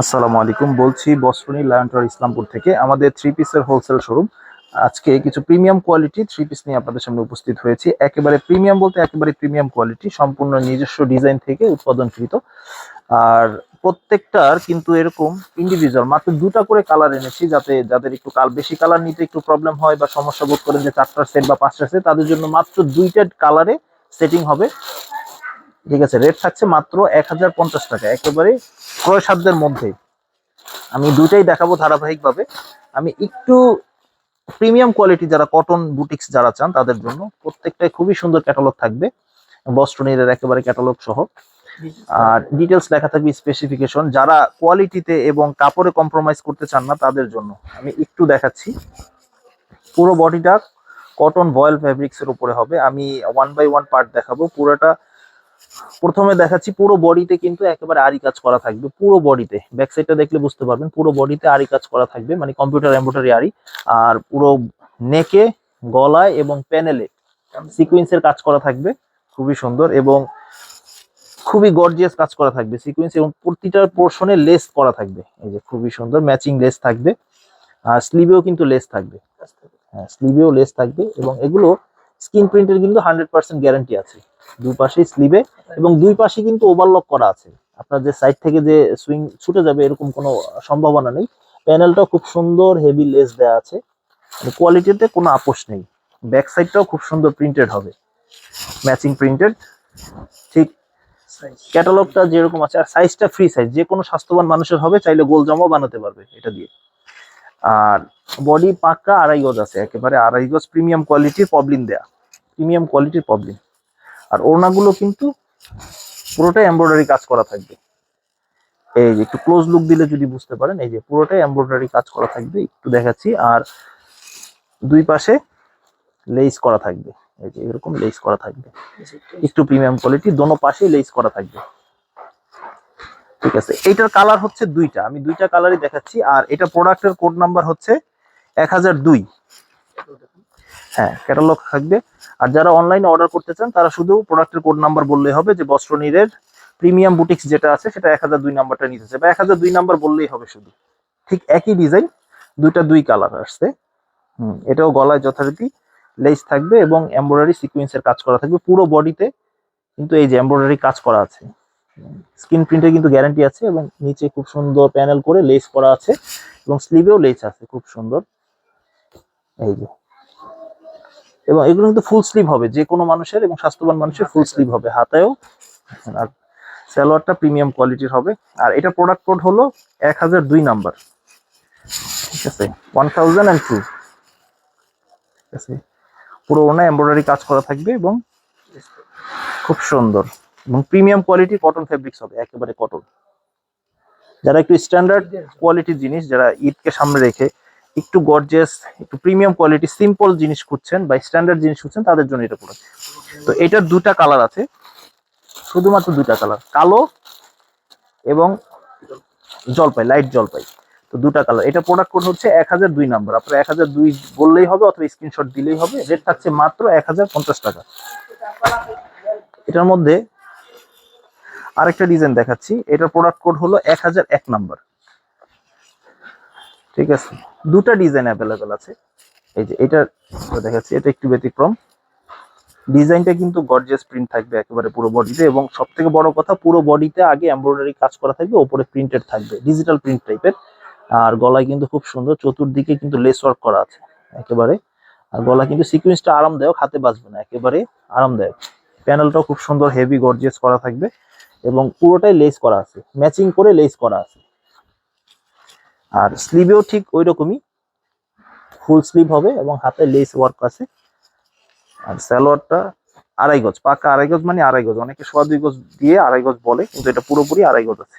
আসসালামু আলাইকুম। বলছি বসফনি লায়ন্টর ইসলামপুর থেকে আমাদের থ্রি পিসের হোলসেল শোরুম আজকে কিছু প্রিমিয়াম কোয়ালিটি থ্রি পিস নিয়ে আপনাদের সামনে উপস্থিত হয়েছি। একেবারে প্রিমিয়াম বলতে একেবারে প্রিমিয়াম কোয়ালিটি সম্পূর্ণ নিজস্ব ডিজাইন থেকে উৎপাদনকৃত। আর প্রত্যেকটার কিন্তু এরকম ইন্ডিভিজুয়াল মাত্র দুটা করে কালার এনেছি যাতে যাদের একটু কাল বেশি কালার নিতে একটু প্রবলেম হয় বা সমস্যা বোধ করেন যে চারটার সেট বা পাঁচটা সেট তাদের জন্য মাত্র দুইটা কালারে সেটিং হবে। ঠিক আছে রেট থাকছে মাত্র এক হাজার পঞ্চাশ টাকা, একেবারে ক্রয় সাধ্যের মধ্যে আমি দুইটাই দেখাবো ধারাবাহিকভাবে। আমি একটু প্রিমিয়াম কোয়ালিটি যারা কটন বুটিক্স যারা চান তাদের জন্য প্রত্যেকটাই খুবই সুন্দর ক্যাটালগ থাকবে। বস্টনের একেবারে ক্যাটালগ সহ। আর ডিটেলস লেখা থাকবে স্পেসিফিকেশন যারা কোয়ালিটিতে এবং কাপড়ে কম্প্রোমাইজ করতে চান না তাদের জন্য আমি একটু দেখাচ্ছি। পুরো বডিটা কটন বয়েল ফ্যাব্রিক্স এর উপরে হবে। আমি ওয়ান বাই ওয়ান পার্ট দেখাবো। পুরোটা প্রথমে দেখাচ্ছি, পুরো বডিতে কিন্তু একেবারে আরি কাজ করা থাকবে, পুরো বডিতে। ব্যাক সাইডটা দেখলে বুঝতে পারবেন, পুরো বডিতে আরি কাজ করা থাকবে মানে কম্পিউটার এম্ব্রয়ডারি আরি আর পুরো নেকে, গলায় এবং প্যানেলে সিকুয়েন্সের কাজ করা থাকবে, খুবই সুন্দর এবং খুবই গর্জিয়াস কাজ করা থাকবে সিকুয়েন্স এবং প্রতিটা পোর্শনে লেস করা থাকবে। এই যে খুবই সুন্দর ম্যাচিং লেস থাকবে। আর স্লিভেও কিন্তু লেস থাকবে। হ্যাঁ স্লিভেও লেস থাকবে এবং এগুলো স্ক্রিন প্রিন্টের কিন্তু হান্ড্রেড পার্সেন্ট গ্যারান্টি আছে। দুই পাশেই স্লিভে এবং দুই পাশে কিন্তু ওভারলক করা আছে। আপনার যে সাইড থেকে যে সুইং ছুটে যাবে এরকম কোনো সম্ভাবনা নেই। প্যানেলটাও খুব সুন্দর হেভি লেস দেওয়া আছে। কোয়ালিটিতে কোনো আপোষ নেই। ব্যাক সাইডটাও খুব সুন্দর প্রিন্টেড হবে। ম্যাচিং প্রিন্টেড ঠিক ক্যাটালগটা যেরকম আছে, আর সাইজটা ফ্রি সাইজ যে কোনো স্বাস্থ্যবান মানুষের হবে, চাইলে গোল জামাও বানাতে পারবে এটা দিয়ে। আর বডি পাক্কা আড়াই গজ আছে একেবারে আড়াই গজ প্রিমিয়াম কোয়ালিটির পবলিন দেয়া। প্রিমিয়াম কোয়ালিটির পবলিন আর ওড়নাগুলো কিন্তু পুরোটাই এমব্রয়ডারি কাজ করা থাকবে। এই যে একটু ক্লোজ লুক দিলে যদি বুঝতে পারেন এই যে পুরোটাই এমব্রয়ডারি কাজ করা থাকবে একটু দেখাচ্ছি। আর দুই পাশে লেস করা থাকবে। এই যে এরকম লেস করা থাকবে। একটু প্রিমিয়াম কোয়ালিটি দোনো পাশেই লেস করা থাকবে। ঠিক আছে? এইটার কালার হচ্ছে দুইটা। আমি দুইটা কালারই দেখাচ্ছি, আর এটা প্রোডাক্টের কোড নাম্বার হচ্ছে এক হাজার দুই। হ্যাঁ ক্যাটালগ থাকবে। আর যারা অনলাইনে অর্ডার করতে চান, তারা শুধু প্রোডাক্টের কোড নাম্বার বললেই হবে যে বস্ত্রনীরের প্রিমিয়াম বুটিক্স যেটা আছে, সেটা এক হাজার দুই নাম্বারটা নিতেছে বা এক হাজার দুই নাম্বার বললেই হবে শুধু। ঠিক একই ডিজাইন দুইটা দুই কালার আসছে। হুম, এটাও গলায় যথারীতি লেস থাকবে এবং এমব্রয়ডারি সিকুয়েন্সের কাজ করা থাকবে। পুরো বডিতে কিন্তু এই যে এমব্রয়ডারি কাজ করা আছে। স্ক্রিন প্রিন্টের কিন্তু গ্যারান্টি আছে এবং নিচে খুব সুন্দর প্যানেল করে লেস করা আছে এবং স্লিভেও লেস আছে খুব সুন্দর। এই যে। এবং এগুলো কিন্তু ফুল স্লিভ হবে যে কোনো মানুষের এবং স্বাস্থ্যবান মানুষের ফুল স্লিভ হবে হাতেও আর সালোয়ারটা প্রিমিয়াম কোয়ালিটির হবে। আর এটা প্রোডাক্ট কোড হলো এক হাজার দুই নাম্বার ঠিক আছে? ওয়ান থাউজেন্ড অ্যান্ড টু ঠিক আছে? পুরো ওনা এমব্রয়ডারি কাজ করা থাকবে এবং খুব সুন্দর। এবং প্রিমিয়াম কোয়ালিটি কটন ফেব্রিক্স হবে, একেবারে কটন যারা একটু স্ট্যান্ডার্ড কোয়ালিটির জিনিস, যারা ঈদকে সামনে রেখে একটু গর্জিয়াস একটু প্রিমিয়াম কোয়ালিটি সিম্পল জিনিস খুঁজছেন বা স্ট্যান্ডার্ড জিনিস খুঁজছেন, তাদের জন্য এটা পুরো তো এটার দুটা কালার আছে, শুধুমাত্র দুটা কালার কালো এবং জলপাই লাইট জলপাই। তো দুটা কালার এটা প্রোডাক্ট কোড হচ্ছে এক হাজার দুই নাম্বার আপনার এক হাজার দুই বললেই হবে অথবা স্ক্রিনশট দিলেই হবে। রেট থাকছে মাত্র এক হাজার পঞ্চাশ টাকা। এটার মধ্যে আরেকটা ডিজাইন দেখাচ্ছি। এটার প্রোডাক্ট কোড হলো এক হাজার এক নাম্বার ঠিক আছে? দুটা ডিজাইন অ্যাভেলেবেল আছে। এই যে এটা দেখাচ্ছি, এটা একটু ব্যতিক্রম। ডিজাইনটা কিন্তু গর্জিয়াস প্রিন্ট থাকবে একেবারে পুরো বডিতে এবং সব থেকে বড় কথা, পুরো বডিতে আগে এমব্রয়ডারি কাজ করা থাকবে, ওপরে প্রিন্টেড থাকবে। ডিজিটাল প্রিন্ট টাইপের আর গলায় কিন্তু খুব সুন্দর, চতুর্দিকে কিন্তু লেস ওয়ার্ক করা আছে একেবারে। আর গলা কিন্তু সিকুয়েন্সটা আরামদায়ক, হাতে বাঁচবে না, একেবারে আরামদায়ক। প্যানেলটাও খুব সুন্দর হেভি গর্জিয়াস করা থাকবে। এবং পুরোটাই লেস করা আছে। ম্যাচিং করে লেস করা আছে। আর স্লিভেও ঠিক ওই রকমই ফুল স্লিভ হবে এবং হাতে লেস ওয়ার্ক আছে। আর স্যালোয়ারটা আড়াই গজ। পাকা আড়াই গজ মানে আড়াই গজ। অনেকে সোয়া দুই গজ দিয়ে আড়াই গজ বলে, কিন্তু এটা পুরোপুরি আড়াই গজ আছে।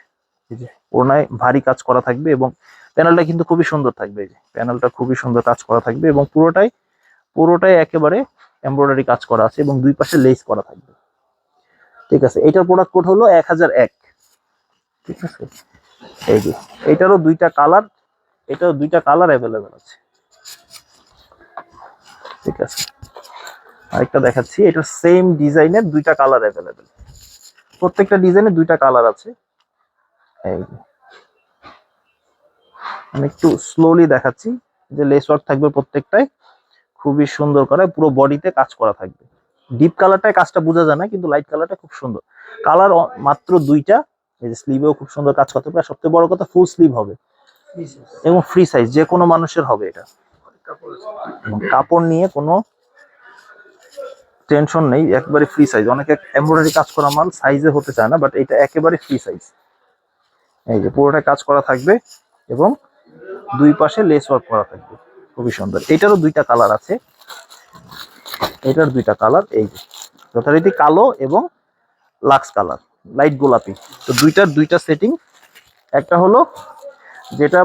এই যে ওনায় ভারী কাজ করা থাকবে এবং প্যানেলটা কিন্তু খুবই সুন্দর থাকবে। এই যে প্যানেলটা খুবই সুন্দর কাজ করা থাকবে এবং পুরোটাই পুরোটাই একেবারে এমব্রয়ডারি কাজ করা আছে এবং দুই পাশে লেস করা থাকবে। ঠিক আছে এটার প্রোডাক্ট কোড হলো এক হাজার এক। ঠিক আছে? এই যে, এটারও দুইটা কালার এটারও দুইটা কালার অ্যাভেলেবেল আছে। ঠিক আছে? আরেকটা দেখাচ্ছি, এটা সেম ডিজাইনের দুইটা কালার অ্যাভেলেবেল প্রত্যেকটা ডিজাইনের দুইটা কালার আছে। এই আমি একটু স্লোলি দেখাচ্ছি যে লেস ওয়ার্ক থাকবে প্রত্যেকটাই। খুবই সুন্দর করে, পুরো বডিতে কাজ করা থাকবে। ডিপ কালারটায় কাজটা বোঝা যায় না কিন্তু লাইট কালারটা খুব সুন্দর। কালার মাত্র দুইটা এই যে স্লিভেও খুব সুন্দর কাজ করতে পারে। সবচেয়ে বড় কথা ফুল স্লিভ হবে। এবং ফ্রি সাইজ যে কোনো মানুষের হবে এটা। কাপড় নিয়ে কোনো টেনশন নেই একবারে ফ্রি সাইজ অনেকে এমব্রয়ডারি কাজ করা মাল সাইজে হতে চায় না বাট এটা একেবারে ফ্রি সাইজ এই যে পুরোটা কাজ করা থাকবে এবং দুই পাশে লেস ওয়ার্ক করা থাকবে। খুবই সুন্দর। এটারও দুইটা কালার আছে। এটার দুইটা কালার, এই যথারীতি কালো এবং লাক্স কালার, লাইট গোলাপি। তো দুইটার দুইটা সেটিং একটা হলো যেটা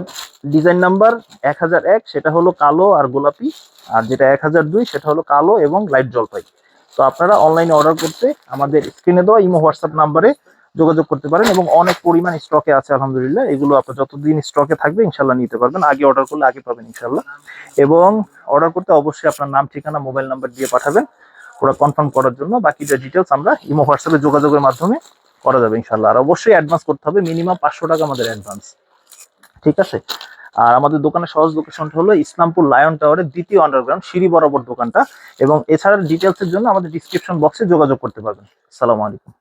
ডিজাইন নাম্বার এক হাজার এক, সেটা হলো কালো আর গোলাপি। আর যেটা এক হাজার দুই, সেটা হলো কালো এবং লাইট জলপাই। তো আপনারা অনলাইনে অর্ডার করতে আমাদের স্ক্রিনে দেওয়া ইমো হোয়াটসঅ্যাপ নাম্বারে যোগাযোগ করতে পারেন এবং অনেক পরিমাণ স্টকে আছে, আলহামদুলিল্লাহ। এগুলো আপনার যতদিন স্টকে থাকবে ইনশাল্লাহ নিতে পারবেন। আগে অর্ডার করলে আগে পাবেন ইনশাল্লাহ এবং অর্ডার করতে অবশ্যই আপনার নাম, ঠিকানা মোবাইল নাম্বার দিয়ে পাঠাবেন। ওরা কনফার্ম করার জন্য বাকি যে ডিটেলস আমরা ইমো হোয়াটসঅ্যাপে যোগাযোগের মাধ্যমে করা যাবে ইনশাল্লাহ আর অবশ্যই অ্যাডভান্স করতে হবে মিনিমাম পাঁচশো টাকা আমাদের অ্যাডভান্স ঠিক আছে? আর আমাদের দোকানের সহজ লোকেশনটা হলো ইসলামপুর লায়ন টাওয়ারের দ্বিতীয় আন্ডারগ্রাউন্ড সিঁড়ি বরাবর দোকানটা। এবং এছাড়া ডিটেলসের জন্য আমাদের ডিসক্রিপশন বক্সে যোগাযোগ করতে পারবেন। আসসালামু আলাইকুম।